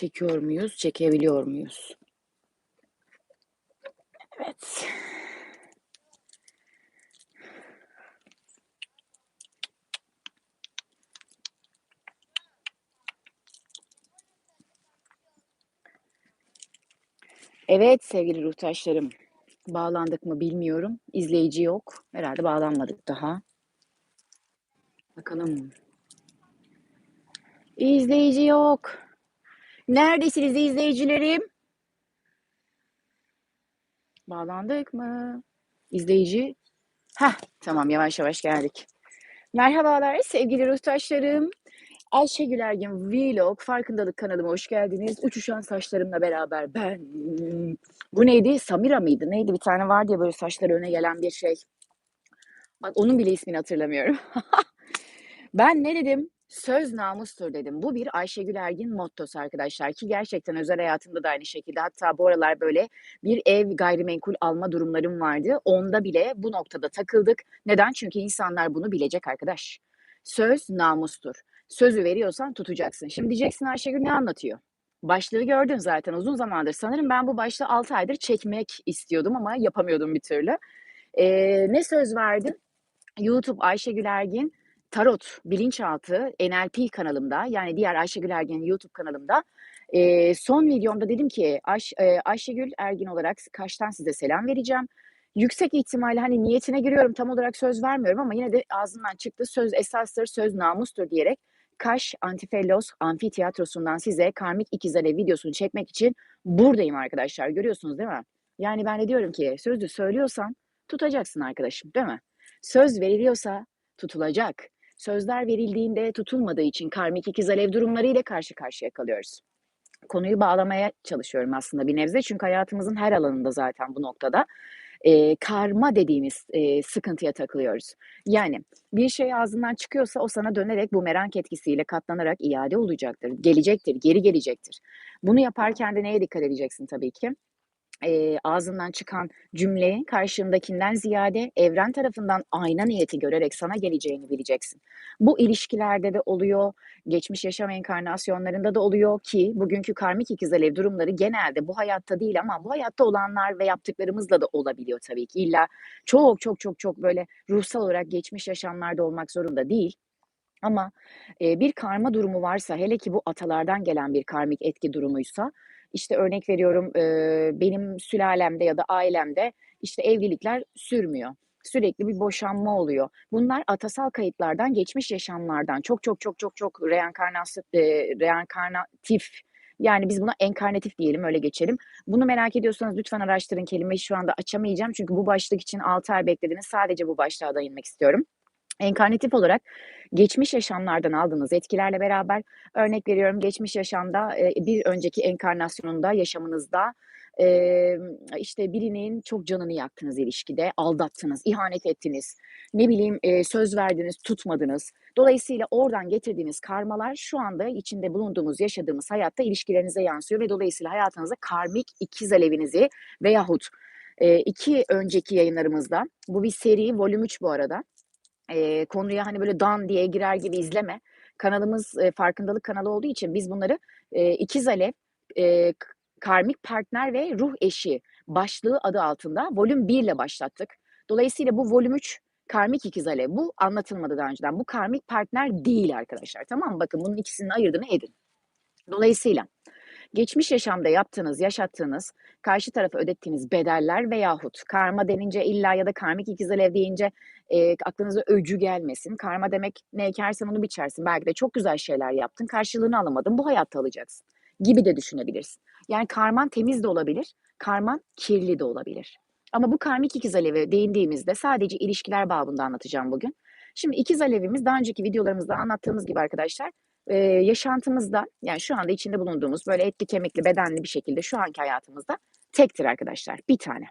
Çekiyor muyuz? Çekebiliyor muyuz? Evet. Evet sevgili ruhtaşlarım. Bağlandık mı bilmiyorum. İzleyici yok. Herhalde bağlanmadık daha. Bakalım. İzleyici yok. Neredesiniz izleyicilerim? Bağlandık mı? İzleyici. Heh, tamam yavaş yavaş geldik. Merhabalar sevgili ruhtaşlarım. Ayşegül Ergin Vlog Farkındalık kanalıma hoş geldiniz. Uçuşan saçlarımla beraber ben. Bu neydi? Samira mıydı? Neydi? Bir tane vardı ya böyle saçları öne gelen bir şey. Bak onun bile ismini hatırlamıyorum. ben ne dedim? Söz namustur dedim. Bu bir Ayşegül Ergin mottosu arkadaşlar ki gerçekten özel hayatımda da aynı şekilde. Hatta bu aralar böyle bir ev gayrimenkul alma durumlarım vardı. Onda bile bu noktada takıldık. Neden? Çünkü insanlar bunu bilecek arkadaş. Söz namustur. Sözü veriyorsan tutacaksın. Şimdi diyeceksin Ayşegül ne anlatıyor? Başlığı gördün zaten uzun zamandır. Sanırım ben bu başlığı 6 aydır çekmek istiyordum ama yapamıyordum bir türlü. Ee, ne söz verdim? YouTube Ayşegül Ergin Tarot Bilinçaltı NLP kanalımda yani diğer Ayşegül Ergin YouTube kanalımda e, son videomda dedim ki Ayş, e, Ayşegül Ergin olarak kaçtan size selam vereceğim. Yüksek ihtimalle hani niyetine giriyorum tam olarak söz vermiyorum ama yine de ağzından çıktı söz esastır, söz namustur diyerek Kaş Antifellos Amfiteyatrosu'ndan size Karmik İkizler videosunu çekmek için buradayım arkadaşlar. Görüyorsunuz değil mi? Yani ben de diyorum ki sözü söylüyorsan tutacaksın arkadaşım değil mi? Söz veriliyorsa tutulacak. Sözler verildiğinde tutulmadığı için karmik ikiz alev durumlarıyla karşı karşıya kalıyoruz. Konuyu bağlamaya çalışıyorum aslında bir nebze çünkü hayatımızın her alanında zaten bu noktada e, karma dediğimiz e, sıkıntıya takılıyoruz. Yani bir şey ağzından çıkıyorsa o sana dönerek bu merak etkisiyle katlanarak iade olacaktır, gelecektir, geri gelecektir. Bunu yaparken de neye dikkat edeceksin tabii ki? E, ağzından çıkan cümleyi karşındakinden ziyade evren tarafından ayna niyeti görerek sana geleceğini bileceksin. Bu ilişkilerde de oluyor, geçmiş yaşam enkarnasyonlarında da oluyor ki bugünkü karmik ikiz alev durumları genelde bu hayatta değil ama bu hayatta olanlar ve yaptıklarımızla da olabiliyor tabii ki. İlla çok çok çok çok böyle ruhsal olarak geçmiş yaşamlarda olmak zorunda değil. Ama e, bir karma durumu varsa hele ki bu atalardan gelen bir karmik etki durumuysa işte örnek veriyorum e, benim sülalemde ya da ailemde işte evlilikler sürmüyor. Sürekli bir boşanma oluyor. Bunlar atasal kayıtlardan, geçmiş yaşamlardan çok çok çok çok çok reenkarnatif, e, reenkarnatif yani biz buna enkarnatif diyelim öyle geçelim. Bunu merak ediyorsanız lütfen araştırın kelimeyi şu anda açamayacağım. Çünkü bu başlık için 6 ay beklediniz. Sadece bu başlığa değinmek istiyorum. Enkarnatif olarak geçmiş yaşamlardan aldığınız etkilerle beraber örnek veriyorum geçmiş yaşamda bir önceki enkarnasyonunda yaşamınızda işte birinin çok canını yaktınız ilişkide, aldattınız, ihanet ettiniz, ne bileyim söz verdiniz, tutmadınız. Dolayısıyla oradan getirdiğiniz karmalar şu anda içinde bulunduğumuz, yaşadığımız hayatta ilişkilerinize yansıyor ve dolayısıyla hayatınızda karmik ikiz alevinizi veyahut iki önceki yayınlarımızda, bu bir seri, volüm 3 bu arada, e, konuya hani böyle dan diye girer gibi izleme. Kanalımız e, farkındalık kanalı olduğu için biz bunları e, ikiz alev, e, karmik partner ve ruh eşi başlığı adı altında volüm 1 ile başlattık. Dolayısıyla bu volüm 3 karmik ikiz alev. Bu anlatılmadı daha önceden. Bu karmik partner değil arkadaşlar. Tamam mı? Bakın bunun ikisinin ayırdığını edin. Dolayısıyla geçmiş yaşamda yaptığınız, yaşattığınız, karşı tarafa ödettiğiniz bedeller veyahut karma denince illa ya da karmik ikiz alev deyince e, aklınıza öcü gelmesin. Karma demek ne ekersen onu biçersin. Belki de çok güzel şeyler yaptın, karşılığını alamadın, bu hayatta alacaksın gibi de düşünebilirsin. Yani karman temiz de olabilir, karman kirli de olabilir. Ama bu karmik ikiz alevi değindiğimizde sadece ilişkiler babında anlatacağım bugün. Şimdi ikiz alevimiz daha önceki videolarımızda anlattığımız gibi arkadaşlar e, yaşantımızda yani şu anda içinde bulunduğumuz böyle etli kemikli bedenli bir şekilde şu anki hayatımızda tektir arkadaşlar bir tane.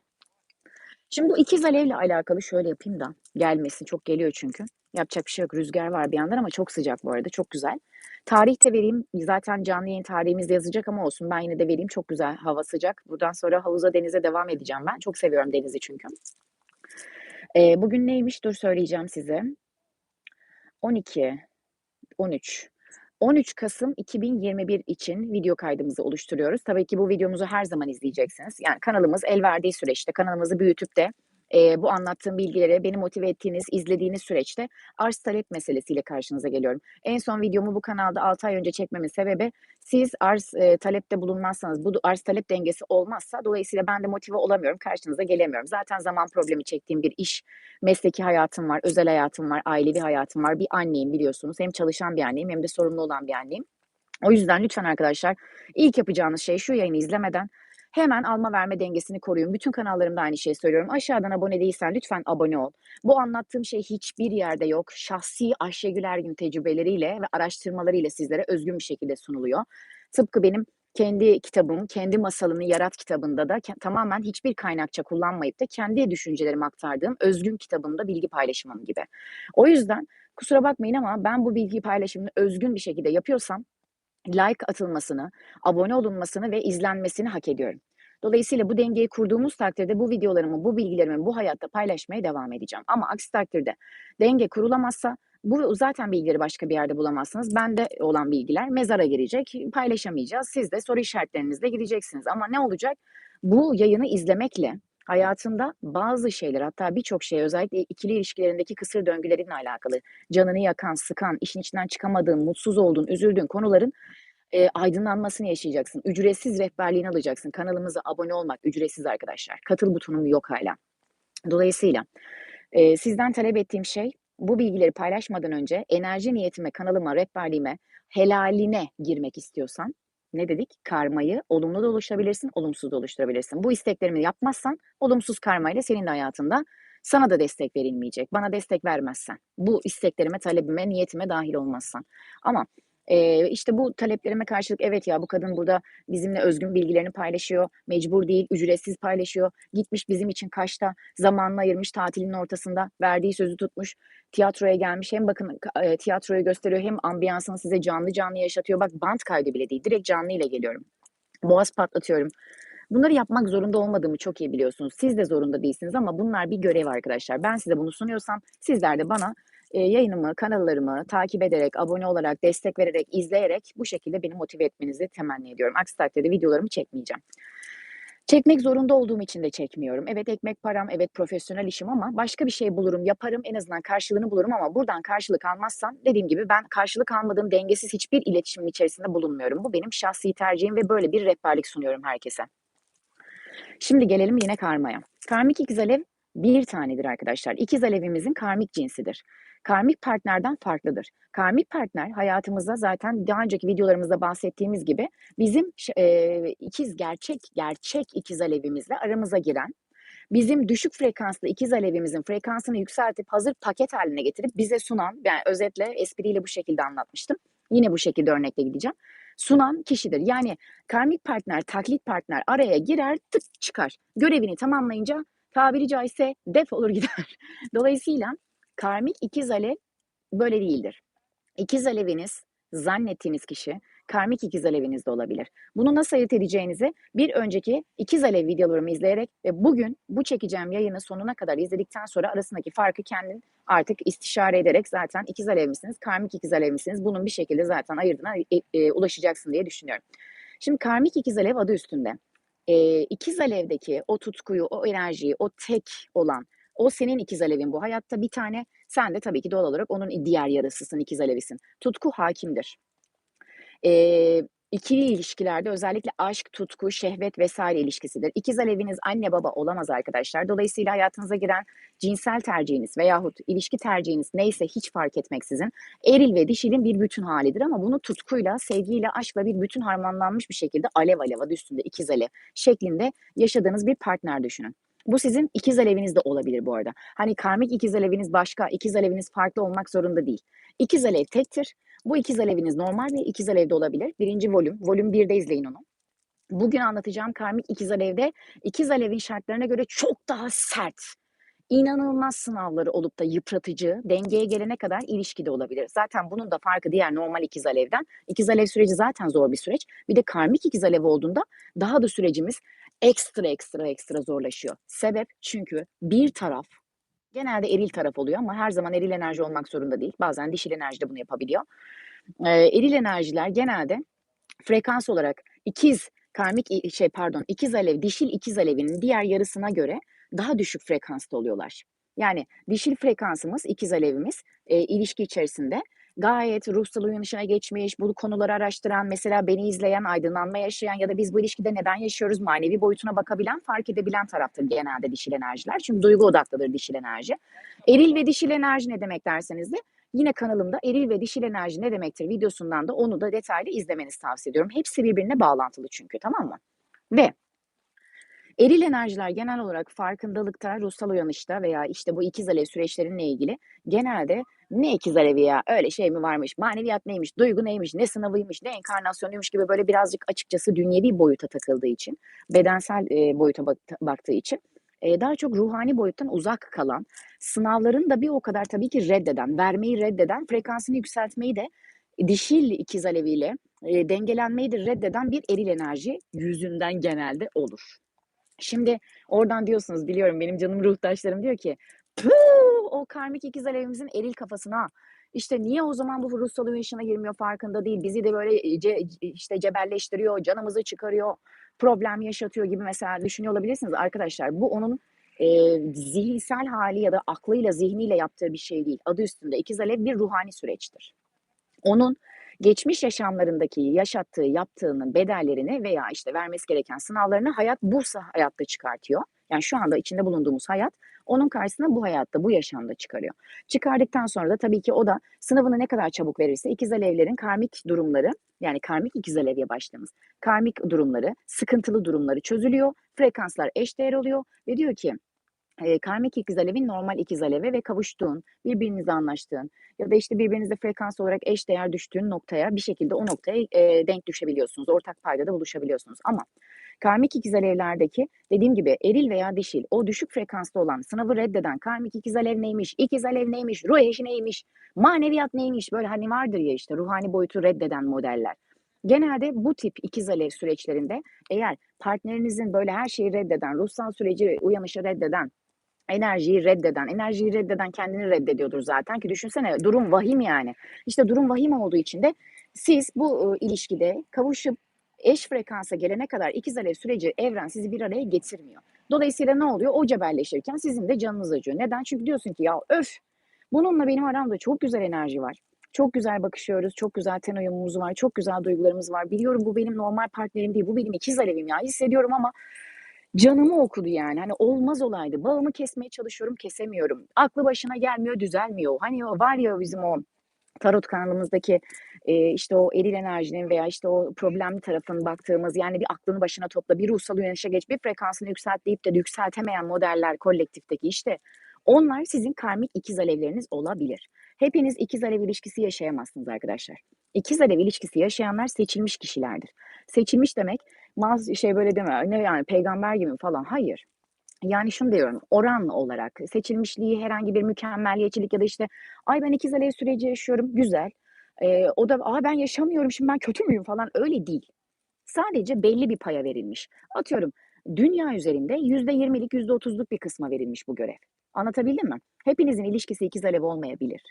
Şimdi bu ikiz alevle alakalı şöyle yapayım da gelmesin. Çok geliyor çünkü. Yapacak bir şey yok. Rüzgar var bir yandan ama çok sıcak bu arada. Çok güzel. Tarih de vereyim. Zaten canlı yayın tarihimizde yazacak ama olsun. Ben yine de vereyim. Çok güzel. Hava sıcak. Buradan sonra havuza denize devam edeceğim ben. Çok seviyorum denizi çünkü. Ee, bugün neymiş? Dur söyleyeceğim size. 12, 13, 13 Kasım 2021 için video kaydımızı oluşturuyoruz. Tabii ki bu videomuzu her zaman izleyeceksiniz. Yani kanalımız el verdiği süreçte kanalımızı büyütüp de eee, bu anlattığım bilgileri beni motive ettiğiniz, izlediğiniz süreçte arz talep meselesiyle karşınıza geliyorum. En son videomu bu kanalda 6 ay önce çekmemin sebebi siz arz eee, talepte bulunmazsanız, bu arz talep dengesi olmazsa dolayısıyla ben de motive olamıyorum, karşınıza gelemiyorum. Zaten zaman problemi çektiğim bir iş, mesleki hayatım var, özel hayatım var, ailevi hayatım var. Bir anneyim biliyorsunuz. Hem çalışan bir anneyim hem de sorumlu olan bir anneyim. O yüzden lütfen arkadaşlar ilk yapacağınız şey şu yayını izlemeden hemen alma verme dengesini koruyun. Bütün kanallarımda aynı şeyi söylüyorum. Aşağıdan abone değilsen lütfen abone ol. Bu anlattığım şey hiçbir yerde yok. Şahsi Ayşegül Ergün tecrübeleriyle ve araştırmalarıyla sizlere özgün bir şekilde sunuluyor. Tıpkı benim kendi kitabım, kendi masalını yarat kitabında da tamamen hiçbir kaynakça kullanmayıp da kendi düşüncelerimi aktardığım özgün kitabımda bilgi paylaşımım gibi. O yüzden kusura bakmayın ama ben bu bilgi paylaşımını özgün bir şekilde yapıyorsam like atılmasını, abone olunmasını ve izlenmesini hak ediyorum. Dolayısıyla bu dengeyi kurduğumuz takdirde bu videolarımı, bu bilgilerimi bu hayatta paylaşmaya devam edeceğim. Ama aksi takdirde denge kurulamazsa bu zaten bilgileri başka bir yerde bulamazsınız. Bende olan bilgiler mezara girecek, paylaşamayacağız. Siz de soru işaretlerinizle gideceksiniz. Ama ne olacak? Bu yayını izlemekle hayatında bazı şeyler hatta birçok şey özellikle ikili ilişkilerindeki kısır döngülerinle alakalı canını yakan, sıkan, işin içinden çıkamadığın, mutsuz olduğun, üzüldüğün konuların eee, aydınlanmasını yaşayacaksın. Ücretsiz rehberliğini alacaksın. Kanalımıza abone olmak ücretsiz arkadaşlar. Katıl butonum yok hala. Dolayısıyla eee, sizden talep ettiğim şey bu bilgileri paylaşmadan önce enerji niyetime, kanalıma, rehberliğime, helaline girmek istiyorsan ne dedik? Karmayı olumlu da oluşturabilirsin, olumsuz da oluşturabilirsin. Bu isteklerimi yapmazsan olumsuz karmayla senin de hayatında sana da destek verilmeyecek. Bana destek vermezsen, bu isteklerime, talebime, niyetime dahil olmazsan. Ama eee, işte bu taleplerime karşılık evet ya bu kadın burada bizimle özgün bilgilerini paylaşıyor, mecbur değil, ücretsiz paylaşıyor, gitmiş bizim için Kaş'ta zamanını ayırmış tatilin ortasında, verdiği sözü tutmuş, tiyatroya gelmiş hem bakın eee, tiyatroyu gösteriyor hem ambiyansını size canlı canlı yaşatıyor. Bak bant kaydı bile değil, direkt canlı ile geliyorum. Boğaz patlatıyorum. Bunları yapmak zorunda olmadığımı çok iyi biliyorsunuz. Siz de zorunda değilsiniz ama bunlar bir görev arkadaşlar. Ben size bunu sunuyorsam sizler de bana eee, yayınımı, kanallarımı takip ederek, abone olarak, destek vererek, izleyerek bu şekilde beni motive etmenizi temenni ediyorum. Aksi takdirde videolarımı çekmeyeceğim. Çekmek zorunda olduğum için de çekmiyorum. Evet ekmek param, evet profesyonel işim ama başka bir şey bulurum, yaparım, en azından karşılığını bulurum ama buradan karşılık almazsam dediğim gibi ben karşılık almadığım dengesiz hiçbir iletişimin içerisinde bulunmuyorum. Bu benim şahsi tercihim ve böyle bir rehberlik sunuyorum herkese. Şimdi gelelim yine karmaya. Karmik ikiz alev bir tanedir arkadaşlar. İkiz alevimizin karmik cinsidir. Karmik partnerden farklıdır. Karmik partner hayatımızda zaten daha önceki videolarımızda bahsettiğimiz gibi bizim eee, ikiz gerçek gerçek ikiz alevimizle aramıza giren bizim düşük frekanslı ikiz alevimizin frekansını yükseltip hazır paket haline getirip bize sunan, yani özetle espriyle bu şekilde anlatmıştım. Yine bu şekilde örnekle gideceğim. Sunan kişidir. Yani karmik partner, taklit partner araya girer, tık çıkar. Görevini tamamlayınca tabiri caizse defolur gider. Dolayısıyla karmik ikiz alev böyle değildir. İkiz aleviniz zannettiğiniz kişi karmik ikiz aleviniz de olabilir. Bunu nasıl ayırt edeceğinizi bir önceki ikiz alev videolarımı izleyerek ve bugün bu çekeceğim yayını sonuna kadar izledikten sonra arasındaki farkı kendin artık istişare ederek zaten ikiz alev misiniz, karmik ikiz alev misiniz bunun bir şekilde zaten ayırdına e, e, ulaşacaksın diye düşünüyorum. Şimdi karmik ikiz alev adı üstünde. E, ikiz alevdeki o tutkuyu, o enerjiyi, o tek olan, o senin ikiz alevin bu hayatta bir tane, sen de tabii ki doğal olarak onun diğer yarısısın, ikiz alevisin. Tutku hakimdir. Eee, ikili ilişkilerde özellikle aşk, tutku, şehvet vesaire ilişkisidir. İkiz aleviniz anne baba olamaz arkadaşlar. Dolayısıyla hayatınıza giren cinsel tercihiniz veyahut ilişki tercihiniz neyse hiç fark etmeksizin eril ve dişilin bir bütün halidir ama bunu tutkuyla, sevgiyle, aşkla bir bütün harmanlanmış bir şekilde alev alev adı üstünde ikiz alev şeklinde yaşadığınız bir partner düşünün. Bu sizin ikiz aleviniz de olabilir bu arada. Hani karmik ikiz aleviniz başka, ikiz aleviniz farklı olmak zorunda değil. İkiz alev tektir. Bu ikiz aleviniz normal bir ikiz alevde olabilir. Birinci volüm, volüm 1'de izleyin onu. Bugün anlatacağım karmik ikiz alevde ikiz alevin şartlarına göre çok daha sert, inanılmaz sınavları olup da yıpratıcı, dengeye gelene kadar ilişkide olabilir. Zaten bunun da farkı diğer normal ikiz alevden. İkiz alev süreci zaten zor bir süreç. Bir de karmik ikiz alev olduğunda daha da sürecimiz ekstra ekstra ekstra zorlaşıyor. Sebep çünkü bir taraf genelde eril taraf oluyor ama her zaman eril enerji olmak zorunda değil. Bazen dişil enerji de bunu yapabiliyor. Eee, eril enerjiler genelde frekans olarak ikiz karmik şey pardon, ikiz alev, dişil ikiz alevinin diğer yarısına göre daha düşük frekansta oluyorlar. Yani dişil frekansımız, ikiz alevimiz, eee, ilişki içerisinde gayet ruhsal uyanışına geçmiş, bu konuları araştıran, mesela beni izleyen, aydınlanma yaşayan ya da biz bu ilişkide neden yaşıyoruz, manevi boyutuna bakabilen, fark edebilen taraftır genelde dişil enerjiler. Çünkü duygu odaklıdır dişil enerji. Eril ve dişil enerji ne demek derseniz de yine kanalımda eril ve dişil enerji ne demektir videosundan da onu da detaylı izlemenizi tavsiye ediyorum. Hepsi birbirine bağlantılı çünkü, tamam mı? Ve eril enerjiler genel olarak farkındalıkta, ruhsal uyanışta veya işte bu ikiz alev süreçlerinle ilgili genelde ne ikiz alevi ya, öyle şey mi varmış, maneviyat neymiş, duygu neymiş, ne sınavıymış, ne enkarnasyonuymuş gibi böyle birazcık açıkçası dünyevi boyuta takıldığı için, bedensel, eee, boyuta bak baktığı için, eee, daha çok ruhani boyuttan uzak kalan, sınavların da bir o kadar tabii ki reddeden, vermeyi reddeden, frekansını yükseltmeyi de dişil ikiz aleviyle, eee, dengelenmeyi de reddeden bir eril enerji yüzünden genelde olur. Şimdi oradan diyorsunuz, biliyorum benim canım ruhtaşlarım diyor ki, "Püh! O karmik ikiz alevimizin eril kafasına, işte niye o zaman bu ruhsal uyanışına girmiyor, farkında değil, bizi de böyle, ce işte cebelleştiriyor, canımızı çıkarıyor, problem yaşatıyor." gibi mesela düşünüyor olabilirsiniz. Arkadaşlar bu onun, eee, zihinsel hâli ya da aklıyla, zihniyle yaptığı bir şey değil. Adı üstünde ikiz alev bir ruhani süreçtir. Onun geçmiş yaşamlarındaki yaşattığı, yaptığının bedellerini veya işte vermesi gereken sınavlarını hayat bu sa hayatta çıkartıyor. Yani şu anda içinde bulunduğumuz hayat onun karşısına bu hayatta, bu yaşamda çıkarıyor. Çıkardıktan sonra da tabii ki o da sınavını ne kadar çabuk verirse ikiz alevlerin karmik durumları, yani karmik ikiz alevye başlığımız, karmik durumları, sıkıntılı durumları çözülüyor, frekanslar eşdeğer oluyor ve diyor ki, eee, karmik ikiz alevin normal ikiz aleve ve kavuştuğun, birbirinizle anlaştığın ya da işte birbirinizle frekans olarak eşdeğer düştüğün noktaya bir şekilde o noktaya, eee, denk düşebiliyorsunuz. Ortak paydada buluşabiliyorsunuz ama karmik ikiz alevlerdeki dediğim gibi eril veya dişil, o düşük frekansta olan, sınavı reddeden karmik ikiz alev neymiş, ikiz alev neymiş, ruh eşi neymiş, maneviyat neymiş, böyle hani vardır ya işte ruhani boyutu reddeden modeller. Genelde bu tip ikiz alev süreçlerinde eğer partnerinizin böyle her şeyi reddeden, ruhsal süreci, uyanışı reddeden, enerjiyi reddeden, enerjiyi reddeden kendini reddediyordur zaten ki düşünsene durum vahim yani. İşte durum vahim olduğu için de siz bu, ııı, ilişkide kavuşup eş frekansa gelene kadar ikiz alev süreci, evren sizi bir araya getirmiyor. Dolayısıyla ne oluyor? O cebelleşirken sizin de canınız acıyor. Neden? Çünkü diyorsun ki ya öf! Bununla benim aramda çok güzel enerji var. Çok güzel bakışıyoruz, çok güzel ten uyumumuz var, çok güzel duygularımız var. Biliyorum bu benim normal partnerim değil, bu benim ikiz alevim ya, hissediyorum ama canımı okudu yani. Hani olmaz olaydı. Bağımı kesmeye çalışıyorum, kesemiyorum. Aklı başına gelmiyor, düzelmiyor. Hani var ya bizim o tarot kanalımızdaki, eee, işte o eril enerjinin veya işte o problemli tarafın baktığımız, yani bir aklını başına topla, bir ruhsal uyanışa geç, bir frekansını yükselt deyip de yükseltemeyen modeller kolektifteki işte onlar sizin karmik ikiz alevleriniz olabilir. Hepiniz ikiz alev ilişkisi yaşayamazsınız arkadaşlar. İkiz alev ilişkisi yaşayanlar seçilmiş kişilerdir. Seçilmiş demek maz şey böyle deme, ne yani peygamber gibi falan, hayır. Yani şunu diyorum, oran olarak seçilmişliği herhangi bir mükemmeliyetçilik ya da işte, "Ay, ben ikiz alev süreci yaşıyorum." Güzel. Eee, o da, "A, ben yaşamıyorum, şimdi ben kötü müyüm?" falan öyle değil. Sadece belli bir paya verilmiş. Atıyorum, dünya üzerinde %20'lik, %30'luk bir kısma verilmiş bu görev. Anlatabildim mi? Hepinizin ilişkisi ikiz alev olmayabilir.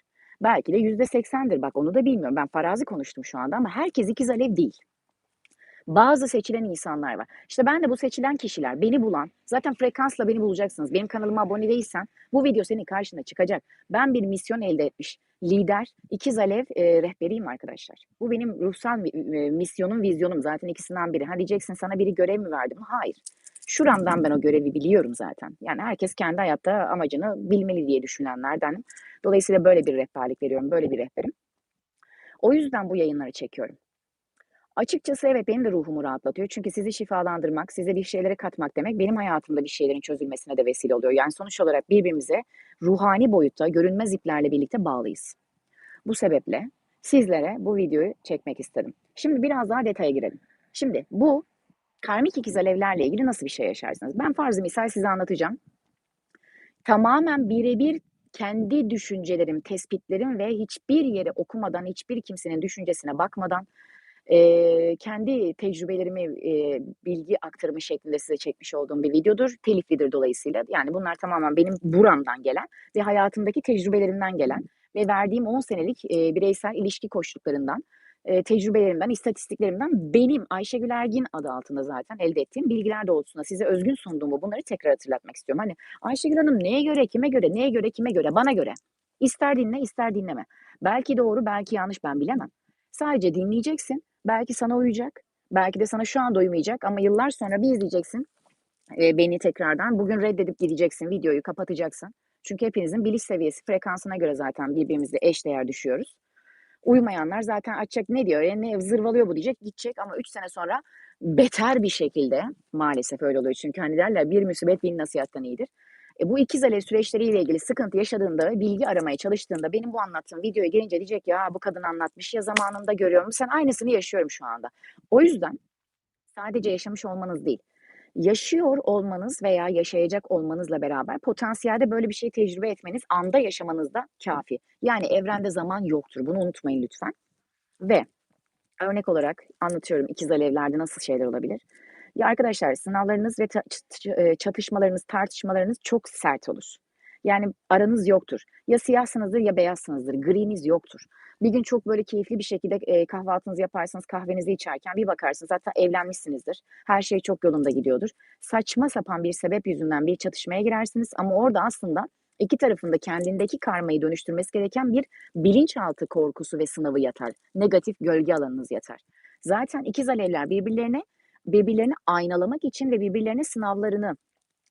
Belki de %80'dir bak onu da bilmiyorum. Ben farazi konuştum şu anda ama herkes ikiz alev değil. Bazı seçilen insanlar var. İşte ben de bu seçilen kişiler, beni bulan, zaten frekansla beni bulacaksınız. Benim kanalıma abone değilsen bu video senin karşına çıkacak. Ben bir misyon elde etmiş, lider, ikiz alev, eee, rehberiyim arkadaşlar. Bu benim ruhsal eee, misyonum, vizyonum zaten ikisinden biri. Ha diyeceksin sana biri görev mi verdi mi? Hayır. Şuramdan ben o görevi biliyorum zaten. Yani herkes kendi hayatta amacını bilmeli diye düşünenlerdenim. Dolayısıyla böyle bir rehberlik veriyorum, böyle bir rehberim. O yüzden bu yayınları çekiyorum. Açıkçası evet, benim de ruhumu rahatlatıyor. Çünkü sizi şifalandırmak, size bir şeyleri katmak demek benim hayatımda bir şeylerin çözülmesine de vesile oluyor. Yani sonuç olarak birbirimize ruhani boyutta görünmez iplerle birlikte bağlıyız. Bu sebeple sizlere bu videoyu çekmek istedim. Şimdi biraz daha detaya girelim. Şimdi bu karmik ikiz alevlerle ilgili nasıl bir şey yaşarsınız? Ben farzı misal size anlatacağım. Tamamen bire bir kendi düşüncelerim, tespitlerim ve hiçbir yere okumadan, hiçbir kimsenin düşüncesine bakmadan, eee, kendi tecrübelerimi, eee, bilgi aktarımı şeklinde size çekmiş olduğum bir videodur. Teliflidir dolayısıyla. Yani bunlar tamamen benim buramdan gelen ve hayatımdaki tecrübelerimden gelen, ve verdiğim 10 senelik, eee, bireysel ilişki koçluklarından, eee, tecrübelerimden, istatistiklerimden benim Ayşegül Ergin adı altında zaten elde ettiğim bilgiler doğrultusunda size özgün sunduğumu bunları tekrar hatırlatmak istiyorum. Hani, Ayşegül Hanım neye göre, kime göre, neye göre, kime göre? Bana göre. İster dinle, ister dinleme. Belki doğru, belki yanlış ben bilemem. Sadece dinleyeceksin. Belki sana uyacak. Belki de sana şu anda uymayacak ama yıllar sonra bir izleyeceksin, eee, beni tekrardan. Bugün reddedip gideceksin, videoyu kapatacaksın. Çünkü hepinizin biliş seviyesi, frekansına göre zaten birbirimizle eşdeğer düşüyoruz. Uymayanlar zaten açacak, "Ne diyor ya, ne zırvalıyor bu?" diyecek, gidecek ama 3 sene sonra beter bir şekilde maalesef öyle oluyor çünkü, hani, derler, "Bir musibet bin nasihattan iyidir." E, bu ikiz alev süreçleriyle ilgili sıkıntı yaşadığında bilgi aramaya çalıştığında benim bu anlattığım videoya gelince diyecek "Ya, bu kadın anlatmış, ya zamanında görüyorum." Sen aynısını yaşıyorum şu anda. O yüzden sadece yaşamış olmanız değil, yaşıyor olmanız veya yaşayacak olmanızla beraber potansiyelde böyle bir şeyi tecrübe etmeniz, anda yaşamanız da kâfi. Yani evrende zaman yoktur. Bunu unutmayın lütfen ve örnek olarak anlatıyorum ikiz alevlerde nasıl şeyler olabilir. Ya, arkadaşlar sınavlarınız ve çatışmalarınız, tartışmalarınız çok sert olur. Yani aranız yoktur. Ya siyahsınızdır ya beyazsınızdır. Griniz yoktur. Bir gün çok böyle keyifli bir şekilde, eee, kahvaltınızı yaparsınız, kahvenizi içerken bir bakarsınız hatta evlenmişsinizdir. Her şey çok yolunda gidiyordur. Saçma sapan bir sebep yüzünden bir çatışmaya girersiniz ama orada aslında 2 tarafın da kendindeki karmayı dönüştürmesi gereken bir bilinçaltı korkusu ve sınavı yatar. Negatif gölge alanınız yatar. Zaten ikiz alevler birbirlerine birbirlerini aynalamak için ve birbirlerine sınavlarını,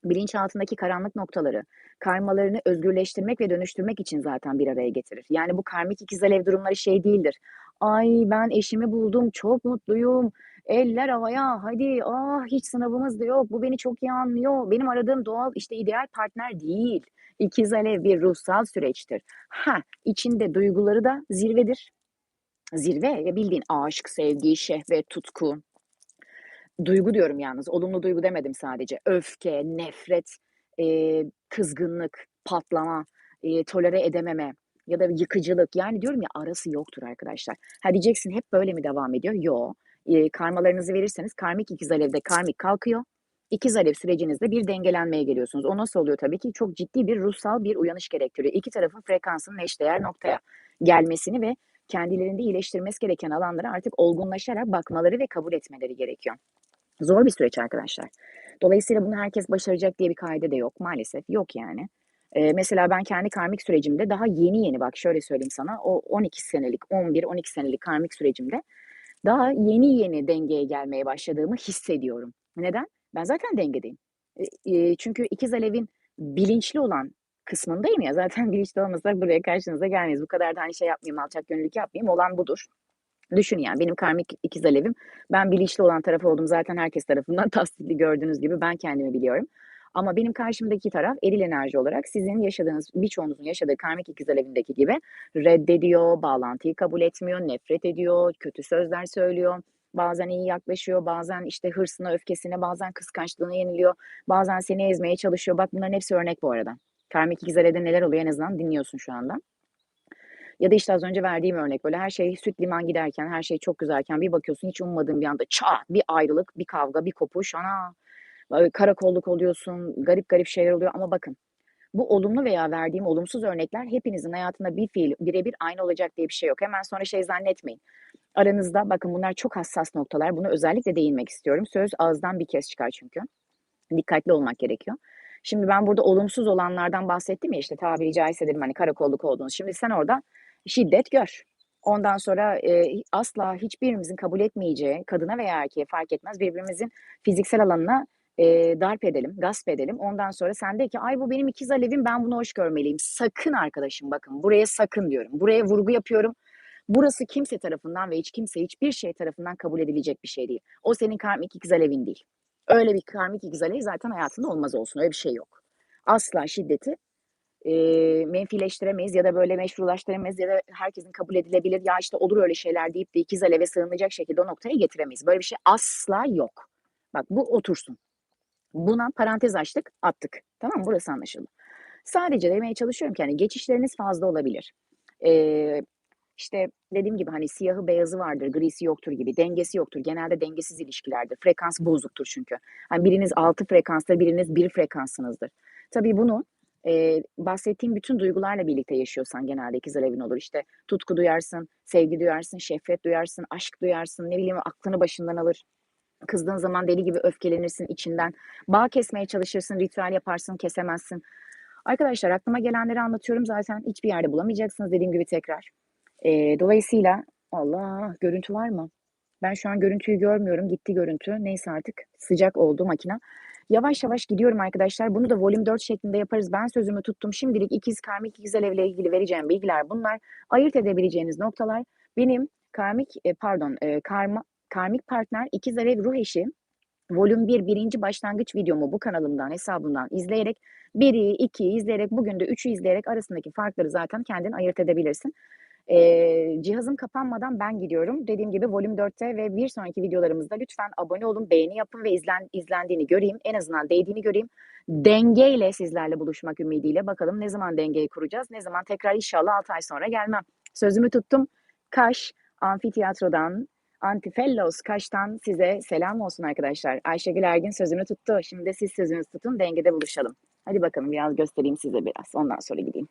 bilinçaltındaki karanlık noktaları, karmalarını özgürleştirmek ve dönüştürmek için zaten bir araya getirir. Yani bu karmik ikiz alev durumları şey değildir. "Ay, ben eşimi buldum, çok mutluyum, eller havaya, hadi, ah, hiç sınavımız da yok, bu beni çok iyi anlıyor, benim aradığım doğal, işte, ideal partner." değil. İkiz alev bir ruhsal süreçtir. Ha, içinde duyguları da zirvedir. Zirve ya bildiğin aşk, sevgi, şehvet, tutku. Duygu diyorum yalnız, olumlu duygu demedim sadece. Öfke, nefret, eee, kızgınlık, patlama, eee, tolere edememe ya da yıkıcılık. Yani diyorum ya arası yoktur arkadaşlar. Ha, diyeceksin hep böyle mi devam ediyor? Yo. Eee, karmalarınızı verirseniz karmik ikiz alevde karmik kalkıyor. İkiz alev sürecinizde bir dengelenmeye geliyorsunuz. O nasıl oluyor? Tabii ki çok ciddi bir ruhsal bir uyanış gerektiriyor. 2 tarafın frekansının eşdeğer noktaya gelmesini ve kendilerinde iyileştirmesi gereken alanlara artık olgunlaşarak bakmaları ve kabul etmeleri gerekiyor. Zor bir süreç arkadaşlar. Dolayısıyla bunu herkes başaracak diye bir kaide de yok. Maalesef yok yani. Eee, mesela ben kendi karmik sürecimde daha yeni yeni bak şöyle söyleyeyim sana, o 12 senelik, 11-12 senelik karmik sürecimde daha yeni yeni dengeye gelmeye başladığımı hissediyorum. Neden? Ben zaten dengedeyim. E eee, çünkü ikiz alevin bilinçli olan kısmındayım ya, zaten bilinçli olmasak buraya karşınıza gelmeyiz. Bu kadar da, hani, şey yapmayayım, alçak gönüllülük yapmayayım, olan budur. Düşün yani benim karmik ikiz alevim, ben bilinçli olan taraf oldum zaten herkes tarafından tasdikli gördüğünüz gibi ben kendimi biliyorum. Ama benim karşımdaki taraf eril enerji olarak sizin yaşadığınız, birçoğunuzun yaşadığı karmik ikiz alevindeki gibi reddediyor, bağlantıyı kabul etmiyor, nefret ediyor, kötü sözler söylüyor, bazen iyi yaklaşıyor, bazen, işte, hırsına, öfkesine, bazen kıskançlığına yeniliyor, bazen seni ezmeye çalışıyor. Bak bunların hepsi örnek bu arada. Karmik ikiz alevde neler oluyor en azından dinliyorsun şu anda. Ya da, işte, az önce verdiğim örnek böyle her şey süt liman giderken, her şey çok güzelken bir bakıyorsun hiç ummadığın bir anda çat bir ayrılık, bir kavga, bir kopuş, ana! Karakolluk oluyorsun, garip garip şeyler oluyor ama bakın bu olumlu veya verdiğim olumsuz örnekler hepinizin hayatında bir fiil bire bir aynı olacak diye bir şey yok. Hemen sonra şey zannetmeyin. Aranızda bakın bunlar çok hassas noktalar. Buna özellikle değinmek istiyorum. Söz ağızdan bir kez çıkar çünkü. Dikkatli olmak gerekiyor. Şimdi ben burada olumsuz olanlardan bahsettim ya, işte, tabiri caizse dedim, hani, karakolluk oldunuz. Şimdi sen orada şiddet gör. Ondan sonra, eee, asla hiçbirimizin kabul etmeyeceği, kadına veya erkeğe fark etmez, birbirimizin fiziksel alanına, eee, darp edelim, gasp edelim. Ondan sonra sen de ki, "Ay, bu benim ikiz alevim, ben bunu hoş görmeliyim." Sakın arkadaşım bakın, buraya sakın diyorum. Buraya vurgu yapıyorum. Burası kimse tarafından ve hiç kimse, hiçbir şey tarafından kabul edilecek bir şey değil. O senin karmik ikiz alevin değil. Öyle bir karmik ikiz alev zaten hayatında olmaz olsun, öyle bir şey yok. Asla şiddeti, eee, menfileştiremeyiz ya da böyle meşrulaştıramayız ya da herkesin kabul edilebilir, "Ya, işte, olur öyle şeyler." deyip de ikiz aleve sığınacak şekilde o noktaya getiremeyiz. Böyle bir şey asla yok. Bak bu otursun. Buna parantez açtık, attık. Tamam mı? Burası anlaşıldı. Sadece demeye çalışıyorum ki, hani, geçişleriniz fazla olabilir. Eee, işte, dediğim gibi, hani, siyahı beyazı vardır, grisi yoktur gibi, dengesi yoktur. Genelde dengesiz ilişkilerdir. Frekans bozuktur çünkü. Hani, biriniz 6 frekansta, biriniz 1 frekanssınızdır. Tabii bunu Eee, bahsettiğim bütün duygularla birlikte yaşıyorsan genelde ikizler evin olur. İşte, tutku duyarsın, sevgi duyarsın, şehvet duyarsın, aşk duyarsın, ne bileyim, aklını başından alır. Kızdığın zaman deli gibi öfkelenirsin içinden. Bağ kesmeye çalışırsın, ritüel yaparsın, kesemezsin. Arkadaşlar aklıma gelenleri anlatıyorum zaten hiçbir yerde bulamayacaksınız dediğim gibi tekrar. Eee, dolayısıyla Allah! Görüntü var mı? Ben şu an görüntüyü görmüyorum. Gitti görüntü. Neyse artık sıcak oldu makina. Yavaş yavaş gidiyorum arkadaşlar. Bunu da volüm 4 şeklinde yaparız. Ben sözümü tuttum. Şimdilik ikiz, karmik ikizler evle ilgili vereceğim bilgiler bunlar. Ayırt edebileceğiniz noktalar benim karmik, eee, pardon, eee, karma karmik partner ikizler ev ruh eşi volüm 1 1. başlangıç videomu bu kanalımdan, hesabımdan izleyerek 1'i, 2'yi izleyerek, bugün de 3'ü izleyerek arasındaki farkları zaten kendin ayırt edebilirsin. Eee, cihazım kapanmadan ben gidiyorum. Dediğim gibi volüm 4'te ve bir sonraki videolarımızda lütfen abone olun, beğeni yapın ve izlen izlendiğini göreyim. En azından değdiğini göreyim. Dengeyle sizlerle buluşmak ümidiyle. Bakalım ne zaman dengeyi kuracağız? Ne zaman tekrar inşallah 6 ay sonra gelmem. Sözümü tuttum. Kaş Amfitiyatro'dan, Antifellos Kaş'tan size selam olsun arkadaşlar. Ayşegül Ergin sözünü tuttu. Şimdi siz sözünüzü tutun, dengede buluşalım. Hadi bakalım biraz göstereyim size biraz. Ondan sonra gideyim.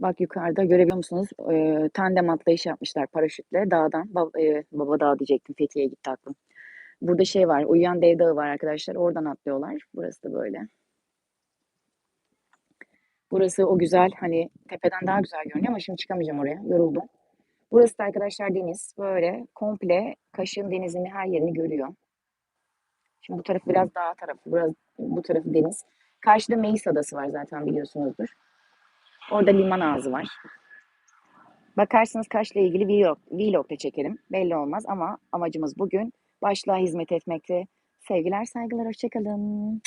Bak yukarıda görebiliyor musunuz? Eee, tandem atlayış yapmışlar paraşütle dağdan. Ba eee, Baba Dağı diyecektim, Fethiye'ye gitti aklım. Burada şey var, Uyuyan Dev Dağı var arkadaşlar. Oradan atlıyorlar. Burası da böyle. Burası o güzel, hani, tepeden daha güzel görünüyor ama şimdi çıkamayacağım oraya, yoruldum. Burası da arkadaşlar deniz. Böyle komple Kaş'ın denizini, her yerini görüyor. Şimdi bu tarafı biraz dağ tarafı, biraz bu tarafı deniz. Karşıda Meis Adası var zaten biliyorsunuzdur. Orada liman ağzı var. Bakarsınız Kaş'la ilgili vlog vlog da çekerim. Belli olmaz ama amacımız bugün başlığa hizmet etmekti. Sevgiler, saygılar, hoşça kalın.